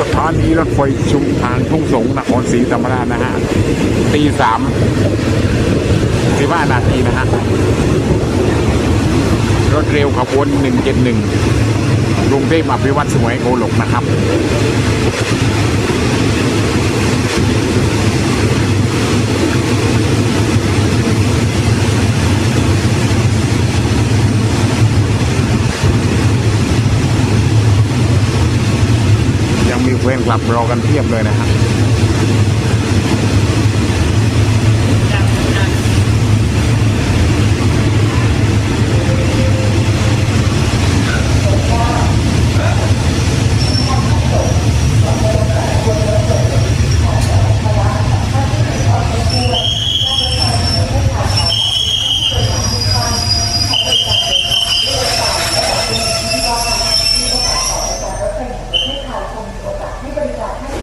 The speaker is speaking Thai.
สถานีรถไฟชุมทางทุ่งสงนครศรีธรรมราชนะฮะตีสามสิบห้านาทีนะฮะ รถเร็วขบวน171กรุงเทพอภิวัตสมวยโกหลกนะครับ ยังกลับรอกันเพียบเลยนะครับ